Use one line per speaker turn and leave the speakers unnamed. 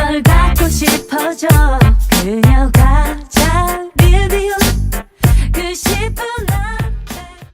널 갖고 싶어져. 그녀가